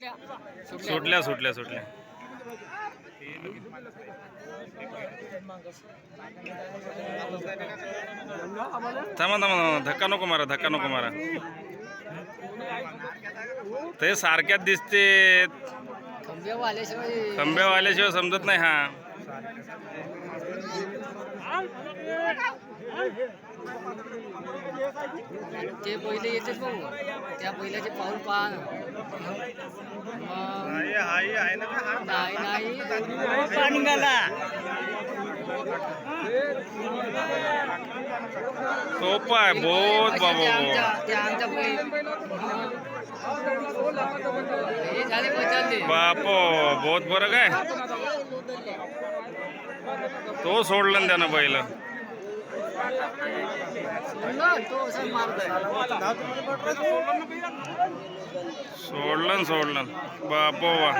सुटल्या सुटल्या सुटल्या. थांबा थांबा थांबा धक्का नको मारा धक्का नको मारा. ते सारख्याच दिसते. खंब्यावाल्याशिवाय समजत नाही हा. ते पहिले येतेच भाऊ त्या बैलाचे पाऊल पहा. नाही नाही. सोपा आहे बहुत बाबा. हे बापो बहुत फरक आहे तो सोडला ना त्यानं बैल. सोडलं तो असं सोडलं बापो वा